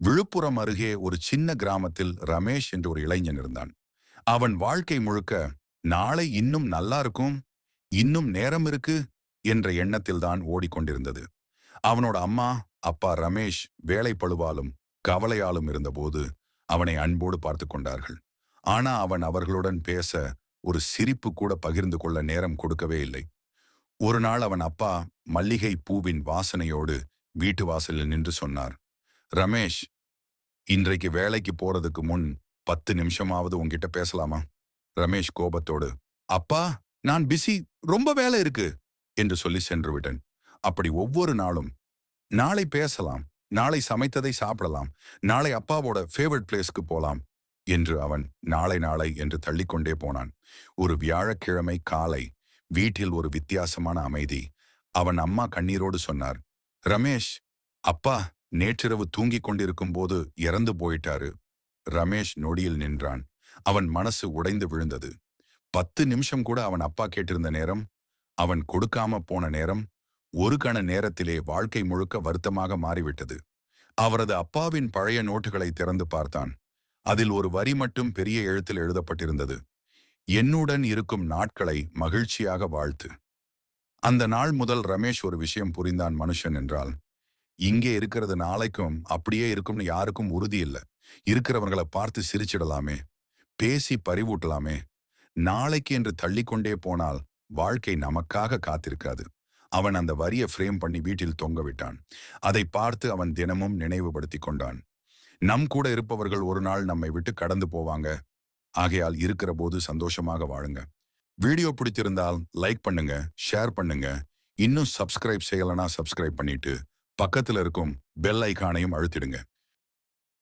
விழுப்புரம் அருகே ஒரு சின்ன கிராமத்தில் ரமேஷ் என்ற ஒரு இளைஞன் இருந்தான். அவன் வாழ்க்கை முழுக்க நாளை இன்னும் நல்லா இருக்கும் இன்னும் நேரம் இருக்கு என்ற எண்ணத்தில்தான் ஓடிக்கொண்டிருந்தது. அவனோட அம்மா அப்பா ரமேஷ் வேலை பழுவாலும் கவலையாலும் இருந்தபோது அவனை அன்போடு பார்த்து கொண்டார்கள். ஆனா அவன் அவர்களுடன் பேச ஒரு சிரிப்பு கூட பகிர்ந்து கொள்ள நேரம் கொடுக்கவே இல்லை. ஒரு நாள் அவன் அப்பா மல்லிகை பூவின் வாசனையோடு வீட்டு வாசலில் நின்று சொன்னார். ரமேஷ் இன்றைக்கு வேலைக்கு போறதுக்கு முன் பத்து நிமிஷமாவது உன்கிட்ட பேசலாமா? ரமேஷ் கோபத்தோடு அப்பா நான் பிஸி ரொம்ப வேலை இருக்கு என்று சொல்லி சென்று விட்டேன். அப்படி ஒவ்வொரு நாளும் நாளை பேசலாம் நாளை சமைத்ததை சாப்பிடலாம் நாளை அப்பாவோட ஃபேவரட் பிளேஸ்க்கு போலாம் என்று அவன் நாளை நாளை என்று தள்ளிக்கொண்டே போனான். ஒரு வியாழக்கிழமை காலை வீட்டில் ஒரு வித்தியாசமான அமைதி. அவன் அம்மா கண்ணீரோடு சொன்னார் ரமேஷ் அப்பா நேற்றிரவு தூங்கிக் கொண்டிருக்கும் போது இறந்து போயிட்டாரு. ரமேஷ் நொடியில் நின்றான். அவன் மனசு உடைந்து விழுந்தது. பத்து நிமிஷம் கூட அவன் அப்பா கேட்டிருந்த நேரம் அவன் கொடுக்காம போன நேரம் ஒரு கண நேரத்திலே வாழ்க்கை முழுக்க வருத்தமாக மாறிவிட்டது. அவரது அப்பாவின் பழைய நோட்டுகளை திறந்து பார்த்தான். அதில் ஒரு வரி மட்டும் பெரிய எழுத்தில் எழுதப்பட்டிருந்தது. என்னுடன் இருக்கும் நாட்களை மகிழ்ச்சியாக வாழ்த்து. அந்த நாள் முதல் ரமேஷ் ஒரு விஷயம் புரிந்தான் மனுஷன் என்றால் இங்கே இருக்கிறது நாளைக்கும் அப்படியே இருக்கும்னு யாருக்கும் உறுதி இல்லை. இருக்கிறவங்களை பார்த்து சிரிச்சிடலாமே. பேசி பறிவூட்டலாமே நாளைக்கு என்று தள்ளிக்கொண்டே போனால் வாழ்க்கை நமக்காக காத்திருக்காது. அவன் அந்த வரிய ஃப்ரேம் பண்ணி வீட்டில் தொங்க விட்டான். அதை பார்த்து அவன் தினமும் நினைவுபடுத்தி கொண்டான். நம் கூட இருப்பவர்கள் ஒரு நாள் நம்மை விட்டு கடந்து போவாங்க. ஆகையால் இருக்கிற போது சந்தோஷமாக வாழுங்க. வீடியோ பிடித்திருந்தால் லைக் பண்ணுங்க ஷேர் பண்ணுங்க. இன்னும் சப்ஸ்கிரைப் செய்யலைன்னா சப்ஸ்கிரைப் பண்ணிட்டு பக்கத்துல இருக்கும் பெல் ஐக்கானையும் அழுத்திடுங்க.